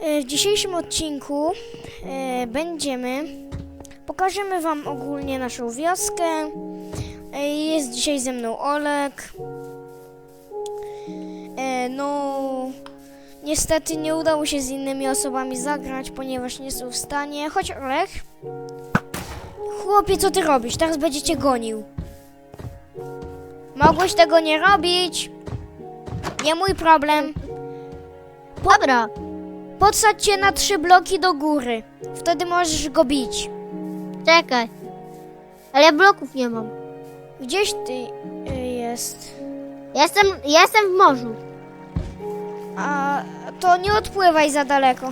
E, W dzisiejszym odcinku e, będziemy. Pokażemy Wam ogólnie naszą wioskę. E, Jest dzisiaj ze mną Olek. No, niestety nie udało się z innymi osobami zagrać, ponieważ nie są w stanie. Chodź, Olek. Chłopie, co ty robisz? Teraz będzie cię gonił. Mogłeś tego nie robić. Nie mój problem. Dobra, Podsadź cię na trzy bloki do góry. Wtedy możesz go bić. czekaj. Ale ja bloków nie mam. Gdzieś ty y, jest. Jestem, jestem w morzu. A to nie odpływaj za daleko.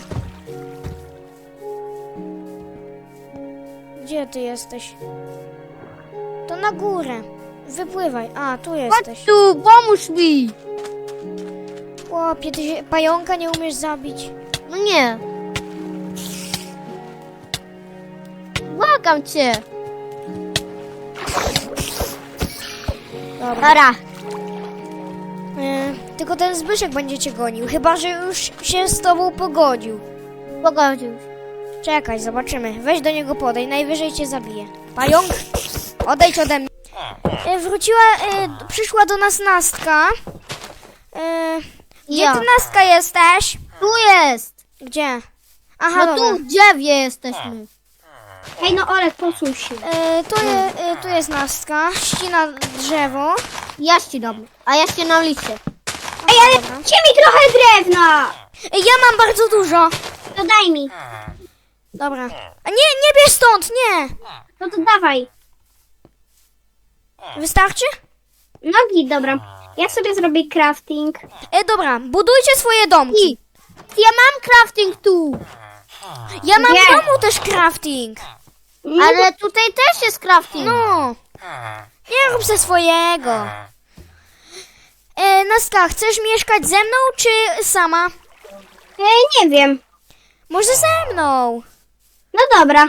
Gdzie ty jesteś? To na górę. Wypływaj. A, tu Chodź jesteś. tu, pomóż mi. Chłopie, ty się pająka nie umiesz zabić. No nie. Błagam cię. Dobra. Dobra. Y, tylko ten Zbyszek będzie cię gonił. Chyba, że już się z tobą pogodził. Pogodził. Czekaj, zobaczymy. Weź do niego podej, najwyżej cię zabije. Pająk, odejdź ode mnie. E, wróciła, e, przyszła do nas Nastka. E, gdzie Ja. ty Nastka jesteś? Tu jest. Gdzie? Aha, No dobra. tu w drzewie jesteśmy. Hej, no Olek, posuń się. E, tu, je, e, tu jest Nastka, ścina drzewo. Ja ścinam. A ja ścinam liście. Ej, ale... Gdzie mi trochę drewna? E, ja mam bardzo dużo. To daj mi. Dobra. A nie, nie bierz stąd, nie. No to dawaj. Wystarczy? Nogi, dobra. Ja sobie zrobię crafting. E, dobra, budujcie swoje domki. I ja mam crafting tu. Ja mam Nie. w domu też crafting. Ale tutaj też jest crafting. No. Nie rób ze swojego. E, Nastka, chcesz mieszkać ze mną czy sama? E, nie wiem. Może ze mną. No dobra.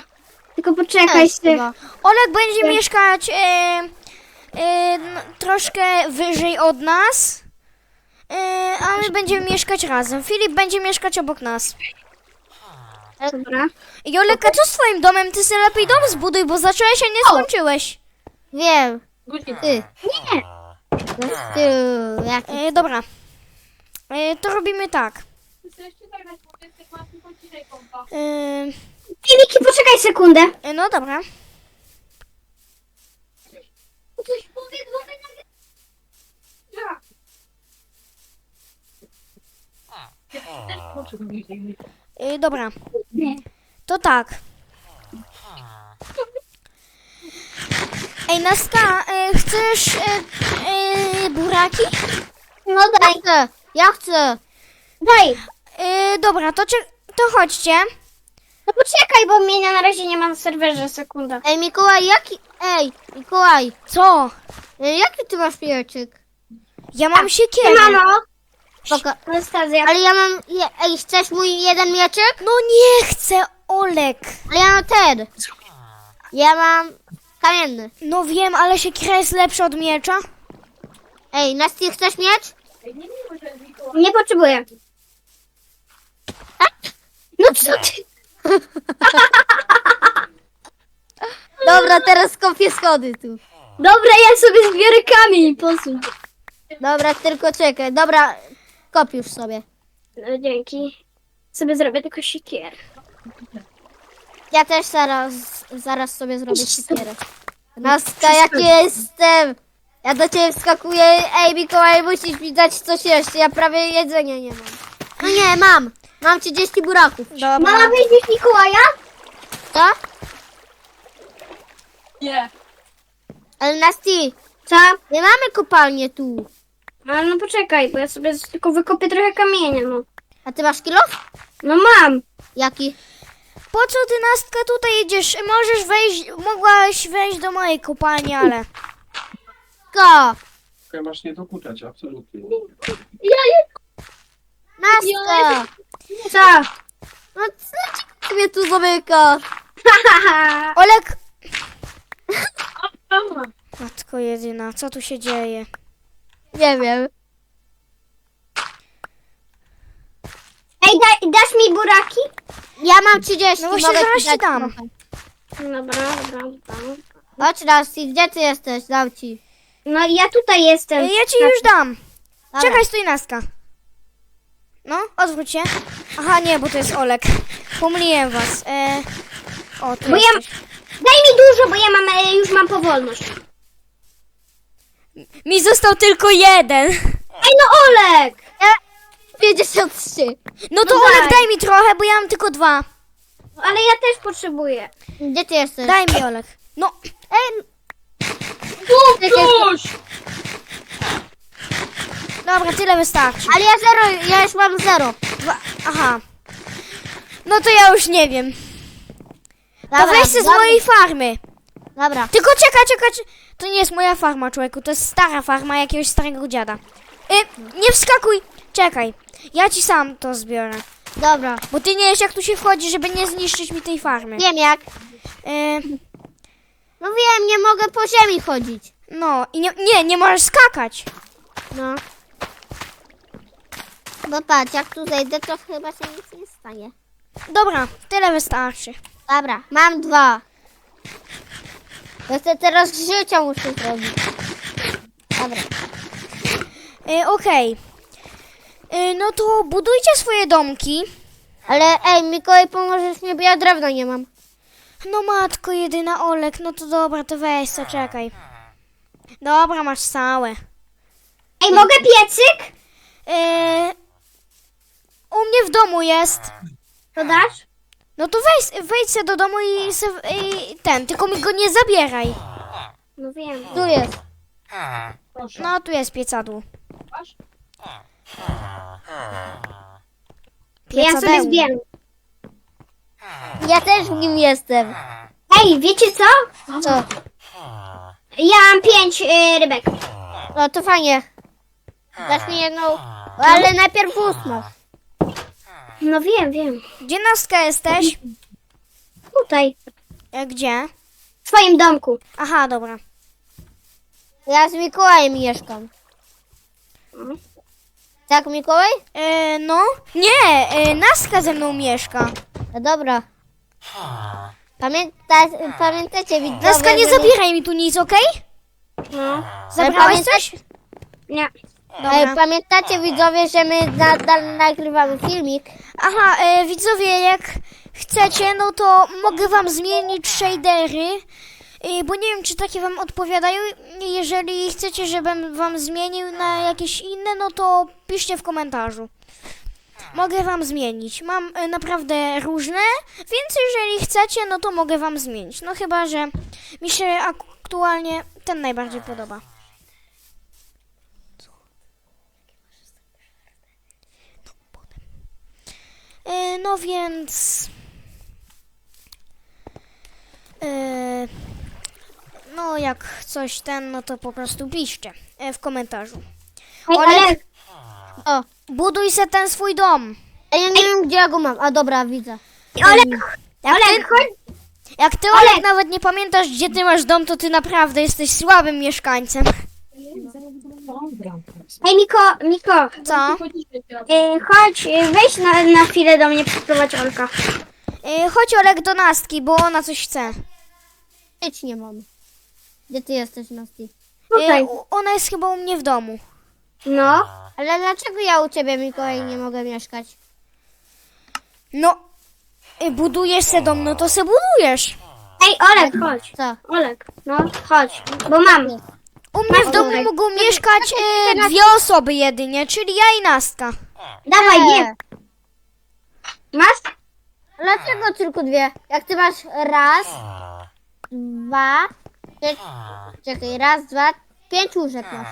Tylko poczekaj Też się. chyba. Olek będzie mieszkać e, e, n- troszkę wyżej od nas. E, a my będziemy mieszkać razem. Filip będzie mieszkać obok nas. Dobra. I Olek, a co z twoim domem? Ty sobie lepiej dom zbuduj, bo zacząłeś, a nie skończyłeś. Wiem. Ty. Nie. Ty. Jak... E, dobra. E, to robimy tak. E, Filiki, poczekaj sekundę. e, no dobra. E, dobra. To tak. Ej, Naska, e, chcesz e, e, buraki? No daj. chcę. Ja chcę. Daj. E, dobra, to, czy, to chodźcie. No poczekaj, bo mnie na razie nie ma na serwerze. Sekunda. Ej, Mikołaj, jaki... Ej, Mikołaj. Co? e, Jaki ty masz mieczyk? Ja mam siekierę. Spoko. Anastazja. Ale ja mam... Je, ej, chcesz mój jeden mieczyk? No nie chcę, Olek. Ale ja mam ten. Ja mam kamienny. No wiem, ale siekierę jest lepsza od miecza. Ej, Nasty, chcesz miecz? Nie potrzebuję. No co ty? Dobra, teraz kopię schody tu. Dobra, ja sobie zbiorę kamień. Posuń. Dobra, tylko czekaj. Dobra, kop już sobie. No dzięki. Sobie zrobię tylko siekierę. Ja też zaraz, zaraz sobie zrobię siekierę. Naska, jak jestem? Ja do ciebie wskakuję. Ej, Mikołaj, musisz mi dać coś jeszcze. Ja prawie jedzenia nie mam. No nie, mam. Mam 30 buraków. Dobra. Mama, wyjdziesz Mikołaja? Co? Nie. Ale Nasty, Co? nie mamy kopalnię tu. Ale no poczekaj, bo ja sobie tylko wykopię trochę kamienia, no. A ty masz kilo? No mam. Jaki? Po co ty, Nastka, tutaj idziesz? Możesz wejść, mogłaś wejść do mojej kopalni, ale... Ko. Tylko masz nie dokuczać, absolutnie. Naska. Co? No co ty mnie tu zamyka? Olek... Matko jedyna, co tu się dzieje? Nie wiem. Ej, da, dasz mi bura mam 30. No właśnie mogę zaraz ci dać dam. trochę. Dobra, dobra, dobra. Chodź Rusty, gdzie ty jesteś? Dam ci. No ja tutaj jestem. Ja ci już dam. Dobra. Czekaj, stój Nastka. No, odwróć się. Aha, nie, bo to jest Olek. Pomyliłem was. E... O, tu Bo ja... jesteś. Daj mi dużo, bo ja mam, e, już mam powolność. Mi został tylko jeden. Ej no Olek! 53. No to No Olek, daj. daj mi trochę, bo ja mam tylko dwa. Ale ja też potrzebuję. Gdzie ty jesteś? Daj mi Olek. No, Ej, Tuż! dobra, tyle wystarczy. ale ja zero, ja już mam zero. Dwa. Aha. No to ja już nie wiem. To Dobra, weź z dobra, mojej farmy. Dobra. Tylko czekaj, czekaj. cze- To nie jest moja farma, człowieku. To jest stara farma jakiegoś starego dziada. Y, nie wskakuj. Czekaj. Ja ci sam to zbiorę. Dobra. Bo ty nie wiesz, jak tu się wchodzi, żeby nie zniszczyć mi tej farmy. Wiem jak. Y, No wiem, nie mogę po ziemi chodzić. no i nie, nie, nie możesz skakać. No. Bo patrz, jak tu zejdę, to chyba się nic nie stanie. Dobra, tyle wystarczy. Dobra, mam dwa. Ja chcę teraz życia muszę zrobić. Dobra. Y, Okej. Y, no to budujcie swoje domki. Ale ej, Mikołaj, pomożesz mi, bo ja drewna nie mam. No matko jedyna Olek, no to dobra, to weź se, czekaj. Dobra, masz całe. Ej, mogę piecyk? Yy, u mnie w domu jest. To dasz? No to wejdź, wejdź se do domu i, se, i ten, tylko mi go nie zabieraj. No wiem. Tu jest. No tu jest piecadło. Bo ja sobie Piecadełko. zbieram. Ja też w nim jestem. Ej, wiecie co? Co? Ja mam pięć y, rybek. No to fajnie. Dasz mi jedną. Ale najpierw ósmą. No wiem, wiem. Gdzie Nastka jesteś? Tutaj. E, gdzie? W swoim domku. Aha, dobra. Ja z Mikołajem mieszkam. Tak, Mikołaj? E, no? Nie, e, Nastka ze mną mieszka. No dobra. Pamięta, pamiętacie, widzowie, Nastka, nie że- zabieraj mi tu nic, okej? No. Zabrałaś pamiętacie- coś? Nie. Dobra. pamiętacie widzowie, że my nadal nagrywamy filmik? Aha, e, widzowie, jak chcecie, no to mogę wam zmienić shadery, e, bo nie wiem, czy takie wam odpowiadają. Jeżeli chcecie, żebym wam zmienił na jakieś inne, no to piszcie w komentarzu. Mogę wam zmienić. Mam e, naprawdę różne, więc jeżeli chcecie, no to mogę wam zmienić. No chyba, że mi się aktualnie ten najbardziej podoba. No więc. e, No, jak coś ten, no to po prostu piszcie e, w komentarzu. Ej, Olek. ale... O, Buduj se ten swój dom. ej, ja nie wiem, gdzie ja go mam. A dobra, widzę. Olek, Jak Olek, ty, chodź. jak ty Olek, nawet nie pamiętasz, gdzie ty masz dom, to ty naprawdę jesteś słabym mieszkańcem. Ej, Miko, Miko. Co? Y, chodź, y, weź na, na chwilę do mnie przyprowadź Olka. E, Chodź Olek do Nastki, bo ona coś chce. Nic nie mam. Gdzie ty jesteś, Nasty? Tutaj. U- Ona jest chyba u mnie w domu. No. Ale dlaczego ja u ciebie, Mikołaj, nie mogę mieszkać? No, e, budujesz se dom, no to se budujesz. Ej, Olek, chodź. Co? Olek, no chodź, bo mam. U mnie w domu mogą mieszkać e, dwie osoby jedynie, czyli ja i Nastka. Dawaj, Nie. nie. Masz? Dlaczego tylko dwie? Jak ty masz raz, dwa, czek- czekaj, raz, dwa, pięć łóżek masz.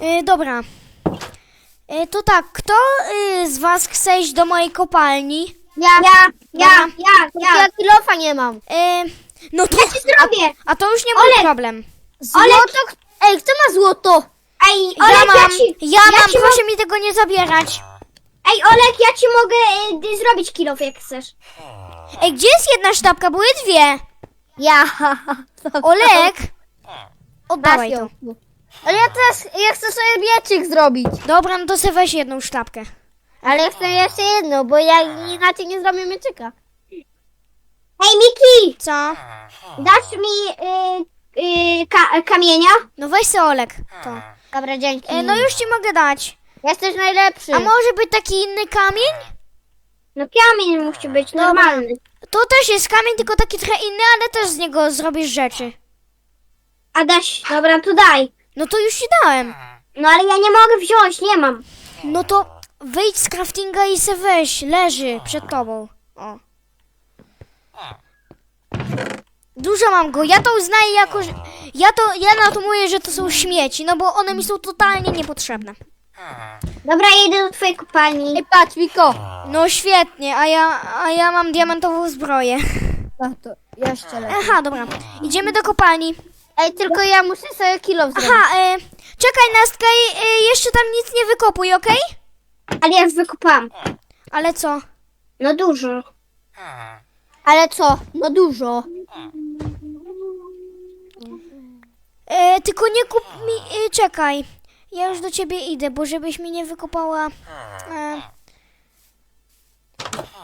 E, dobra. E, to tak, kto e, z was chce iść do mojej kopalni? Ja, Ja, ja, ja, ja ja. kilofa nie mam. E, no to, Ja ci zrobię. a to już nie mój Olek. problem. Złoto? Ej, kto ma złoto? Ej, Ja Olek, ja, mam, ci... ja mam, ci proszę mi tego nie zabierać. Ej, Olek, ja ci mogę y, zrobić kilof, jak chcesz. Ej, gdzie jest jedna sztabka? Były dwie. Ja. Olek, oddawaj to. ją. Ale ja teraz, ja chcę sobie mieczyk zrobić. Dobra, no to sobie weź jedną sztabkę. Ale chcę jeszcze jedno, bo ja inaczej nie zrobię mieczyka. Hej, Miki, Co? dasz mi y, y, ka- kamienia? No weź se Olek, to. Dobra, dzięki. E, no już ci mogę dać. Jesteś najlepszy. A może być taki inny kamień? No kamień musi być normalny. To też jest kamień, tylko taki trochę inny, ale też z niego zrobisz rzeczy. A daś, dobra, to daj. No to już ci dałem. No ale ja nie mogę wziąć, nie mam. No to wyjdź z craftinga i se weź, leży przed tobą. O. Dużo mam go, ja to uznaję jako, że- ja to, ja na to mówię, że to są śmieci, no bo one mi są totalnie niepotrzebne. Dobra, idę do twojej kopalni. Ej, patrz, Wiko. No świetnie, a ja, a ja mam diamentową zbroję. No to jeszcze lepiej. Aha, dobra, idziemy do kopalni. Ej, tylko ja muszę sobie kilo zrobić. Aha, e, czekaj Nastka, e, jeszcze tam nic nie wykopuj, okej? Ale ja już wykopałam. Ale co? No dużo. Ale co? No dużo. E, tylko nie kup mi. E, czekaj. Ja już do ciebie idę, bo żebyś mi nie wykopała. E,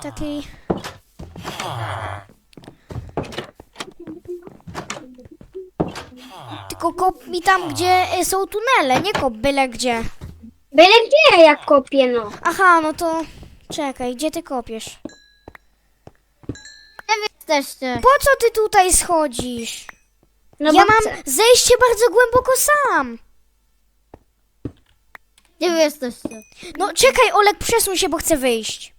takiej. Tylko kop mi tam, gdzie e, są tunele, nie kop byle gdzie. Byle gdzie jak kopię, no. Aha, no to. Czekaj, gdzie ty kopiesz? Jesteście? Po co ty tutaj schodzisz? No ja bo mam chcę. zejście bardzo głęboko sam. Gdzie wy jesteście? No czekaj, Olek, przesuń się, bo chcę wyjść.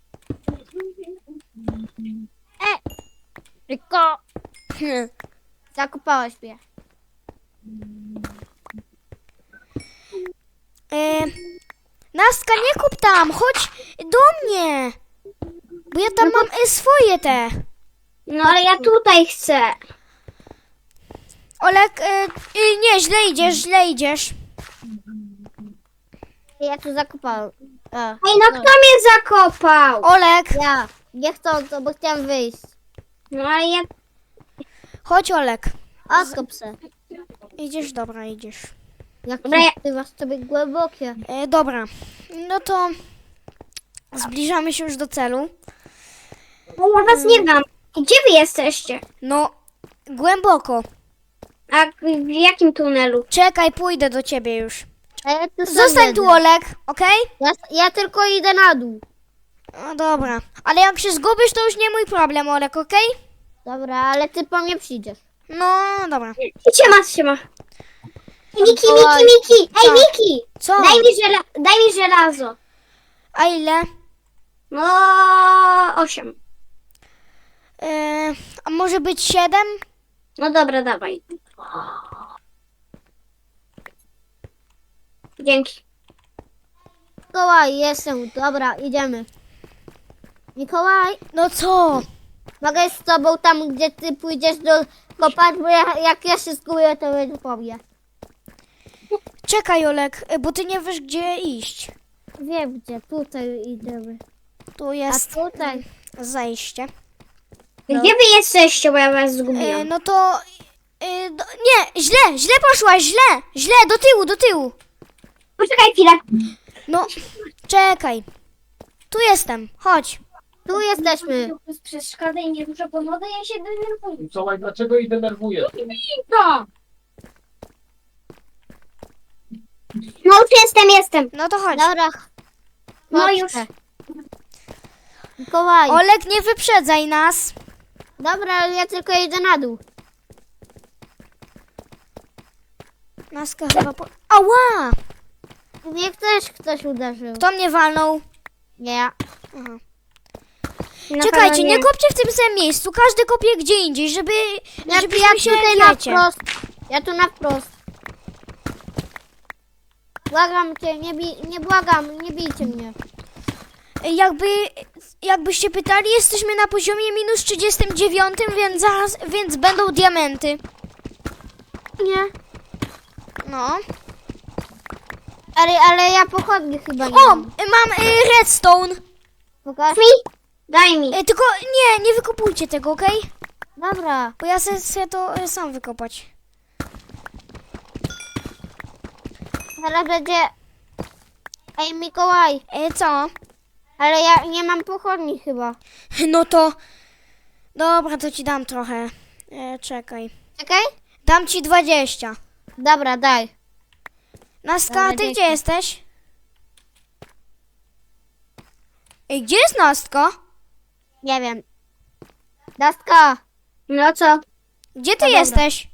Wiko. Zakupałaś mnie. E, Nastka, nie kup tam, chodź do mnie. Bo ja tam mam e, swoje te. No ale ja tutaj chcę. Olek, e, e, nie, źle idziesz, źle idziesz. Ja tu zakopałem. A, Ej, no kto mnie zakopał? Olek, ja. Nie chcę, to, bo chciałem wyjść. No ale ja... chodź Olek. Odkop se. Idziesz, dobra, idziesz. Jak Dobra, ja- ty masz sobie głębokie. E, dobra, no to zbliżamy się już do celu. No ja was nie mam. Gdzie wy jesteście? No, głęboko. A w jakim tunelu? Czekaj, pójdę do ciebie już. A ja tu sam Zostań tu, Olek, okej? Ja, ja tylko idę na dół. No dobra. Ale jak się zgubisz, to już nie mój problem, Olek, okej? Dobra, ale ty po mnie przyjdziesz. No, dobra. Siema, siema. Miki, Miki. Miki! Ej, Co? Miki! Co? Daj mi, żela daj mi żelazo. A ile? No, osiem. E, a może być siedem? No dobra, dawaj. Dzięki. Mikołaj, jestem. Dobra, idziemy. Mikołaj, No co? mogę z tobą tam, gdzie ty pójdziesz do kopać, bo ja, jak ja się zgubię, to będzie powie. Czekaj, Olek, e, bo ty nie wiesz, gdzie iść. Wiem gdzie, tutaj idziemy. Tu A jest tutaj? zejście. Gdzie wy jesteście, bo ja was E, zgubiłam? no to... E, do, nie, źle, źle poszłaś, źle, źle, do tyłu, do tyłu. Poczekaj chwilę. No, czekaj. Tu jestem, chodź. Tu jesteśmy. Przez szkodę i nie dużo pomocy, ja się denerwuję. Mikołaj, dlaczego jej denerwuje? No. No już jestem, jestem. No to chodź. Dobra. No już. Mikołaj. Olek, nie wyprzedzaj nas. Dobra, ale ja tylko idę na dół. Naska chyba po... Ała! Mnie też ktoś uderzył. Kto mnie walnął? Nie. Aha. Na Czekajcie, pewno nie kopcie w tym samym miejscu, każdy kopie gdzie indziej, żeby, Ja, żebyśmy ja się, tutaj na wiecie. wprost. Ja tu na wprost. Błagam cię, nie, bij, nie błagam, nie bijcie mnie. Jakby, jakbyście pytali, jesteśmy na poziomie minus 39, więc zaraz, więc będą diamenty. Nie. No. Ale, ale ja pochodni chyba nie O, mam. mam y, redstone. Pokaż. Mi? Daj mi. Y, tylko nie, nie wykopujcie tego, okej? Dobra. Bo ja chcę chcę to y, sam wykopać. Teraz będzie... Ej, Mikołaj, Y, co? Ale ja nie mam pochodni chyba. No to... Dobra, to ci dam trochę. E, czekaj. Czekaj. Dam ci 20. Dobra, daj. Naska, Dobra, ty dzięki. gdzie jesteś? Ej, gdzie jest Nastka? Nie wiem. Dastka. No co? Gdzie ty No jesteś?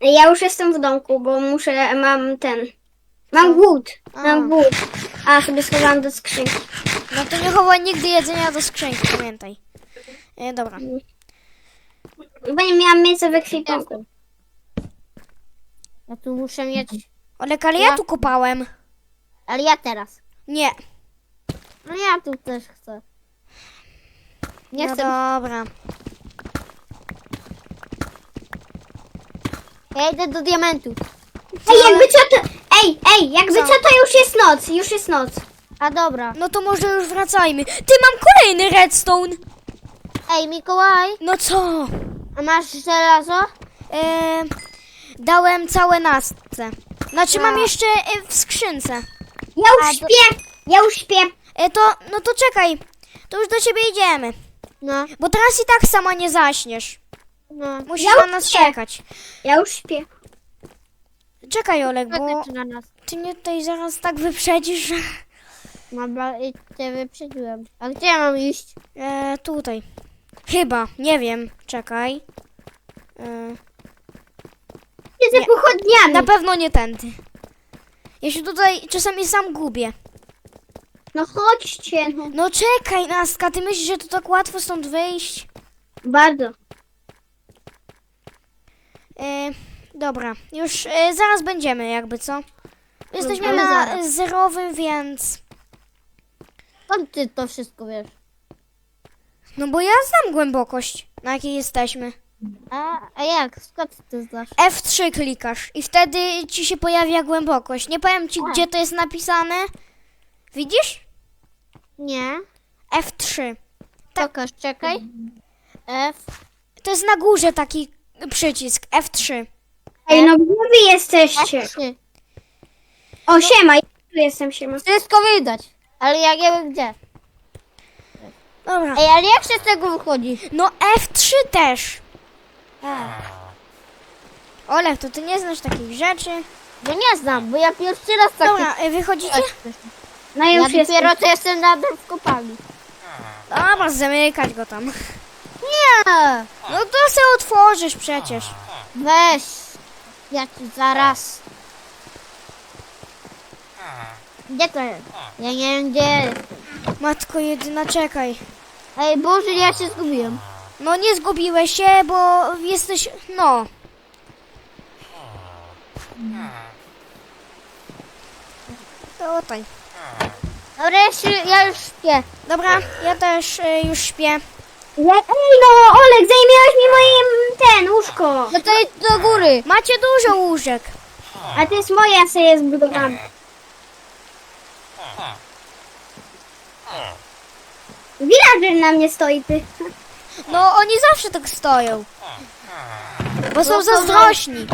Ja już jestem w domku, bo muszę, mam ten... Mam głód. Mam głód. A, sobie schowałam do skrzynki. No to nie chowaj nigdy jedzenia do skrzynki, pamiętaj. E, dobra. Bo nie miałam miejsca w ekwipunku. Ja tu muszę mieć. Olek, ale ja Ja- tu kopałem. Ale ja teraz. Nie. No ja tu też chcę. Nie no chcę. dobra. Ja idę do diamentu. Ej, jakby co to... Ej, ej, jakby Co? co to już jest noc, już jest noc. A dobra. No to może już wracajmy. Ty, mam kolejny redstone. Ej, Mikołaj, No co? a masz żelazo? E, dałem całe nastce. Znaczy mam A. jeszcze e, w skrzynce. Ja A, już śpię, ja już śpię. E, to, no to czekaj. To już do ciebie idziemy. No, Bo teraz i tak sama nie zaśniesz. no. Musisz Ja na nas czekać. Ja już śpię. Czekaj, Olek, bo Czekaj na nas. ty mnie tutaj zaraz tak wyprzedzisz, że... Dobra, i cię wyprzedziłem. A gdzie ja mam iść? E, tutaj. Chyba, nie wiem. Czekaj. E, Siedzę Nie. pochodniami. na pewno nie tędy. Ja się tutaj czasami sam gubię. No chodźcie. No. No czekaj, Nastka, ty myślisz, że to tak łatwo stąd wyjść? Bardzo. E, dobra, już e, zaraz będziemy, jakby co? Jesteśmy na zerowym, więc... Skąd ty to wszystko wiesz? No bo ja znam głębokość, na jakiej jesteśmy. A, a jak? Skąd ty znasz? F3 klikasz i wtedy ci się pojawia głębokość. Nie powiem ci, gdzie to jest napisane. Widzisz? Nie. F3. Pokaż, czekaj. F. To jest na górze taki przycisk F3. Ej, no gdzie wy jesteście? F3. O, siema, ja tu jestem, siema. Wszystko widać. Ale ja nie wiem gdzie. Dobra. Ej, ale jak się z tego wychodzi? No F3 też. Olek, to ty nie znasz takich rzeczy. Bo nie znam, bo ja pierwszy raz tak. Dobra, e, wychodzicie? No ja Ja już jestem. dopiero to jestem nadal w kopalni. Dobra, zamykać go tam. Nie! No to se otworzysz przecież. Weź. Ja ci zaraz. Gdzie to jest? Ja nie wiem gdzie. Matko jedyna, czekaj. Ej, Boże, ja się zgubiłem. No nie zgubiłeś się, bo jesteś... No. To tutaj. Dobra, ja, się, ja już śpię. Dobra, ja też e, już śpię. Ja, ej, no, Olek, zajmowałeś mi moje, mm, ten, łóżko. No to idź do góry. Macie dużo łóżek. A to jest moje, ja sobie zbudowałam. Villager na mnie stoi, ty. No oni zawsze tak stoją. Bo są No zazdrośni.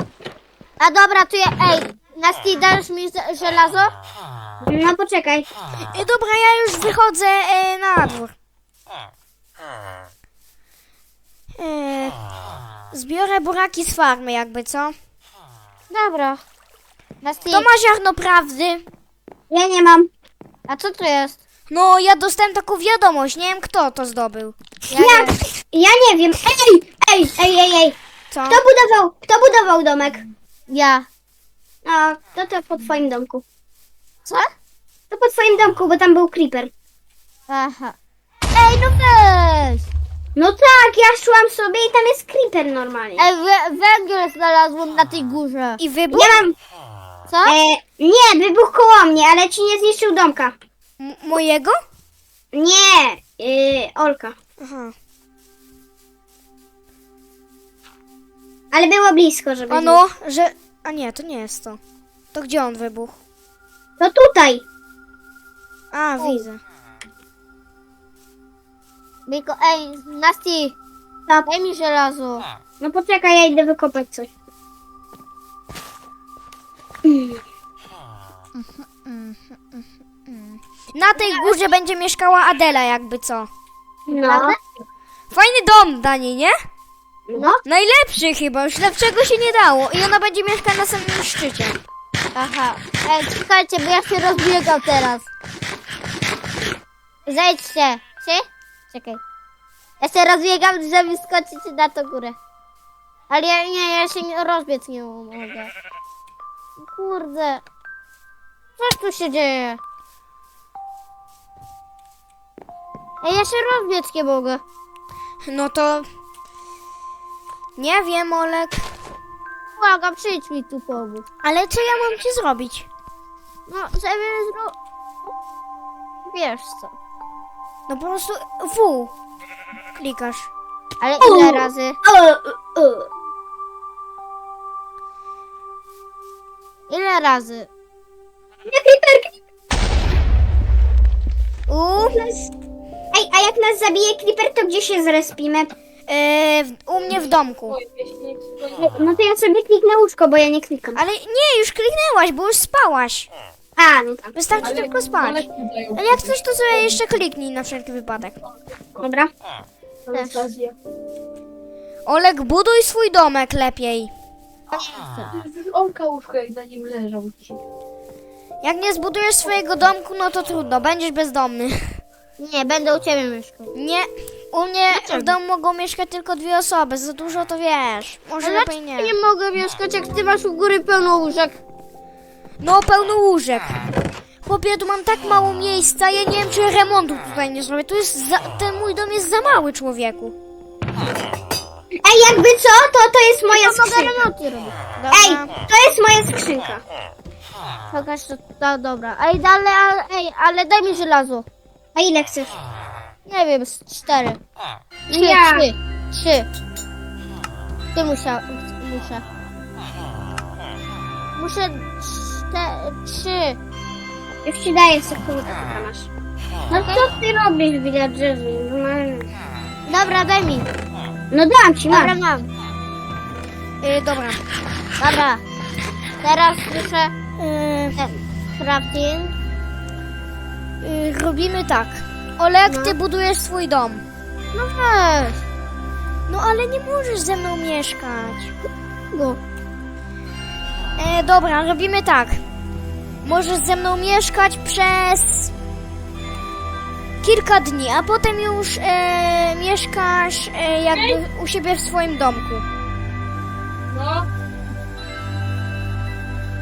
A dobra, to ja. Ej, Nasti, dasz mi z- żelazo? No poczekaj. E, dobra, ja już wychodzę e, na dwór. E, zbiorę buraki z farmy, jakby co? Dobra. Nasti, To ma ziarno prawdy. Ja nie mam. a co to jest? No, ja dostałem taką wiadomość, nie wiem kto to zdobył. Ja Ja, nie. ja nie wiem. Ej, ej, ej, ej, ej. Co? Kto budował, kto budował domek? Ja. A, to to po twoim domku. Co? To po twoim domku, bo tam był creeper. Aha. Ej, no weź! No tak, ja szłam sobie i tam jest creeper normalnie. Ej, wę- węgiel znalazłem na tej górze. I wybuch? Ja mam, Co? e, nie, wybuch koło mnie, ale ci nie zniszczył domka. M- mojego? Nie, y, Olka. Aha. Ale było blisko, żeby... A no, że... A nie, to nie jest to. To gdzie on wybuchł? To tutaj. A, widzę. Miko, ej, Nasti, To, daj mi żelazo. no poczekaj, ja idę wykopać coś. Mm. Na tej górze będzie mieszkała Adela, jakby co. No. Fajny dom dla niej, nie? No. Najlepszy chyba, już lepszego się nie dało. I ona będzie mieszkać na samym szczycie. Aha. Ej, czekajcie, bo ja się rozbiegam teraz. Zejdźcie. Czy? Czekaj. Ja się rozbiegam, żeby skoczyć na tą górę. Ale ja, nie, ja się nie, rozbiec nie mogę. Kurde. Co tu się dzieje? Ej, ja się rozbiec nie mogę. No to... Nie wiem, Olek. Błagam, przyjdź mi tu pomóc. Ale co ja mam ci zrobić? No, żeby zro... Wiesz co. No po prostu W. Klikasz. Ale ile razy? Ile razy? Nie, Creeper, U. A jak nas zabije Creeper, to gdzie się zrespimy? E, w- u mnie w domku. No to ja sobie kliknę łóżko, bo ja nie klikam. Ale nie, już kliknęłaś, bo już spałaś. A, no tak. Wystarczy tylko spać. Ale jak coś, to sobie jeszcze kliknij na wszelki wypadek. Dobra. Olek, buduj swój domek lepiej. Olka łóżko jak na nim leżał dzisiaj. Jak nie zbudujesz swojego domku, no to trudno, będziesz bezdomny. Nie, będę u ciebie mieszkał. Nie, u mnie w domu mogą mieszkać tylko dwie osoby, za dużo to wiesz. Może Ale lepiej dlaczego nie. nie mogę mieszkać, jak ty masz u góry pełno łóżek? No, pełno łóżek. Chłopie, tu mam tak mało miejsca, ja nie wiem, czy remontu tutaj nie zrobię. Tu jest za, ten mój dom jest za mały, człowieku. Ej, jakby co, to to jest moja Mogę skrzynka. remonty robić. Ej, Dobra. to jest moja skrzynka. Pokaż to, to dobra. Ej, ale, ale, ej, ale daj mi żelazo. A ile chcesz? Nie wiem, z cztery. Trzy, Ja. trzy, trzy. Ty musia, muszę. Muszę czte, trzy. Już ci daję sekundę, która masz. No co ty robisz, villagerzy? Normalnie. Dobra, daj mi. No dam ci, Dobra, masz. mam. Y, dobra. Dobra. Teraz muszę Y, ten crafting. Y, robimy tak. Olek, ty budujesz swój dom. No weź. No ale nie możesz ze mną mieszkać. Go. E, dobra, robimy tak. Możesz ze mną mieszkać przez kilka dni, a potem już e, mieszkasz e, jakby u siebie w swoim domku. No,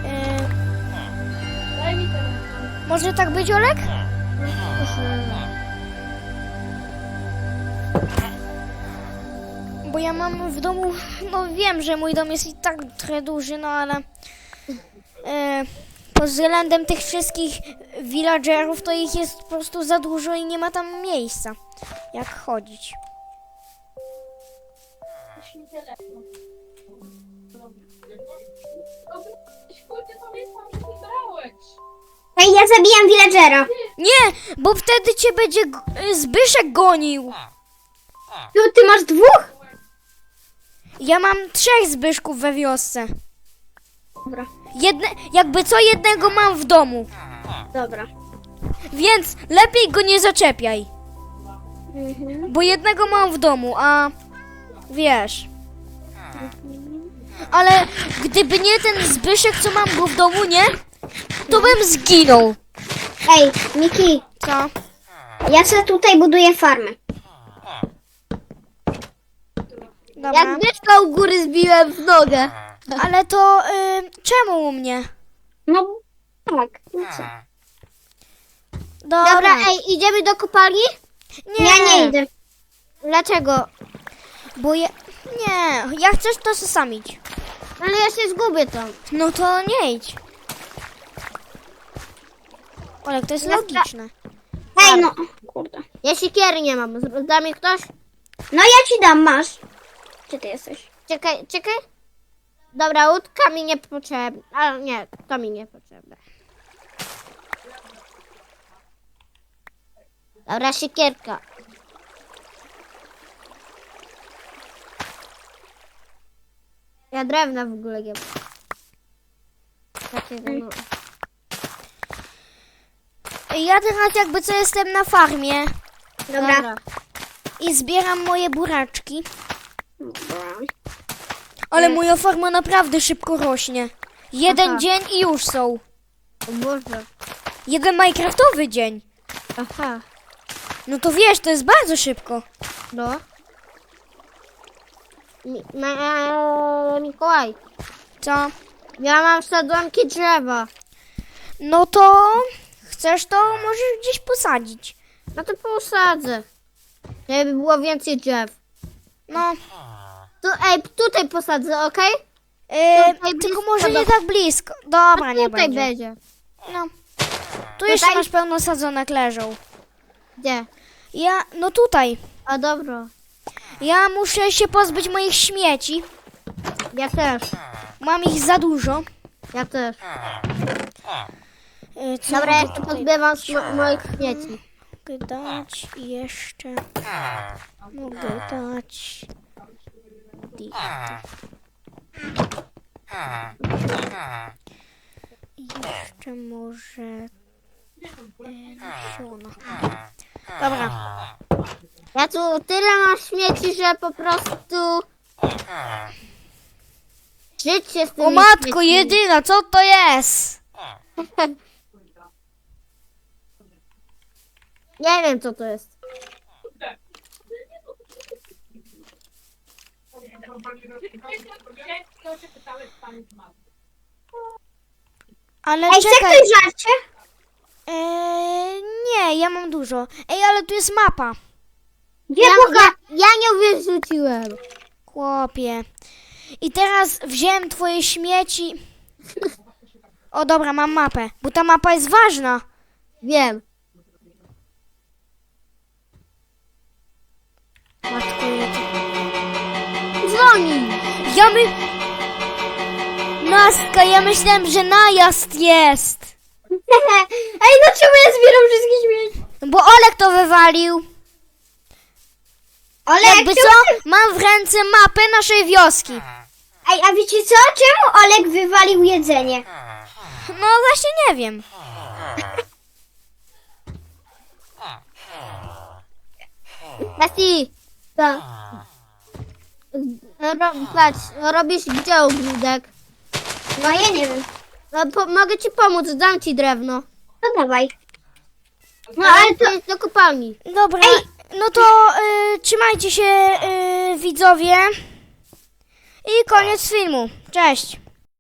E, daj mi może tak być, Olek? Bo ja mam w domu, no wiem, że mój dom jest i tak trochę duży, no ale e, pod względem tych wszystkich villagerów to ich jest po prostu za dużo i nie ma tam miejsca, jak chodzić. Kurde, pamiętam, że nie brałeś. Ej, ja zabijam villagera. Nie, bo wtedy cię będzie g- e, Zbyszek gonił. Tu ty masz dwóch? Ja mam trzech Zbyszków we wiosce. Dobra. Jedne, jakby co jednego mam w domu, Dobra. więc lepiej go nie zaczepiaj. Mhm. Bo jednego mam w domu, a wiesz. Ale gdyby nie ten Zbyszek, co mam go w domu, nie? To bym zginął. Ej, Miki, Co? ja sobie tutaj buduję farmę. Dobra. Jak myszka u góry zbiłem w nogę. Ale to y, czemu u mnie? No tak, no co? Dobra. Dobra, ej, idziemy do kopalni? nie, Ja nie idę. Dlaczego? Bo ja... Nie, jak chcesz, to se sam idź. Ale ja się zgubię tam. No to nie idź. Olek, to jest logiczne. Ej, no. Kurde. Ja siekiery nie mam. Z- Da mi ktoś? No ja ci dam, masz. Gdzie ty jesteś? Czekaj, czekaj. Dobra, łódka mi nie potrzebna. Ale nie, to mi nie potrzebne. Dobra, siekierka. Ja drewna w ogóle nie mam. Takiego no. Ja teraz jakby co jestem na farmie Dobra. i zbieram moje buraczki. Dobra. Ale moja farma naprawdę szybko rośnie. Jeden Aha. dzień i już są. O Boże. Jeden Minecraftowy dzień. Aha. No to wiesz, to jest bardzo szybko. No. Mi, ma, Mikołaj, Co? ja mam sadzonki drzewa. No to chcesz to możesz gdzieś posadzić. No to posadzę. Żeby było więcej drzew. No, Tu, ej, tutaj posadzę, okej? Tutaj tylko blisko może do- nie tak blisko. Dobra, nie tutaj będzie. będzie. No. Tu jeszcze Tutaj? masz pełno sadzonek leżą. Gdzie? Ja, no tutaj. A dobra. Ja muszę się pozbyć moich śmieci. Ja też. Mam ich za dużo. Ja też. Yy, co Dobra, ja jeszcze pozbywam sm- moich śmieci. Mogę dać i jeszcze. Mogę dać. I jeszcze może. Dobra. Ja tu tyle mam śmieci, że po prostu... Żyć się z tymi O matko, jedyna, co to jest? Nie wiem, co to jest. Ale Ej, chce czekaj. ktoś żarcie? Eee, nie, ja mam dużo. Ej, ale tu jest mapa. Gdzie Ja, ja, ja nie wyrzuciłem. Chłopie. I teraz wziąłem twoje śmieci. O dobra, mam mapę, bo ta mapa jest ważna. Wiem. Ja my... Nastka, ja myślałem, że najazd jest. Ej, no czemu ja zbieram wszystkie śmieci? Bo Olek to wywalił. Olek, Jakby czemu... co, mam w ręce mapę naszej wioski. Ej, a wiecie co? Czemu Olek wywalił jedzenie? No właśnie nie wiem. Nasi, To. Ro, patrz, robisz gdzie ogródek? No ja nie wiem. No, po, mogę ci pomóc, dam ci drewno. No dawaj. No ale to jest do kopalni. Dobra, no to y, trzymajcie się y, widzowie. I koniec filmu. Cześć.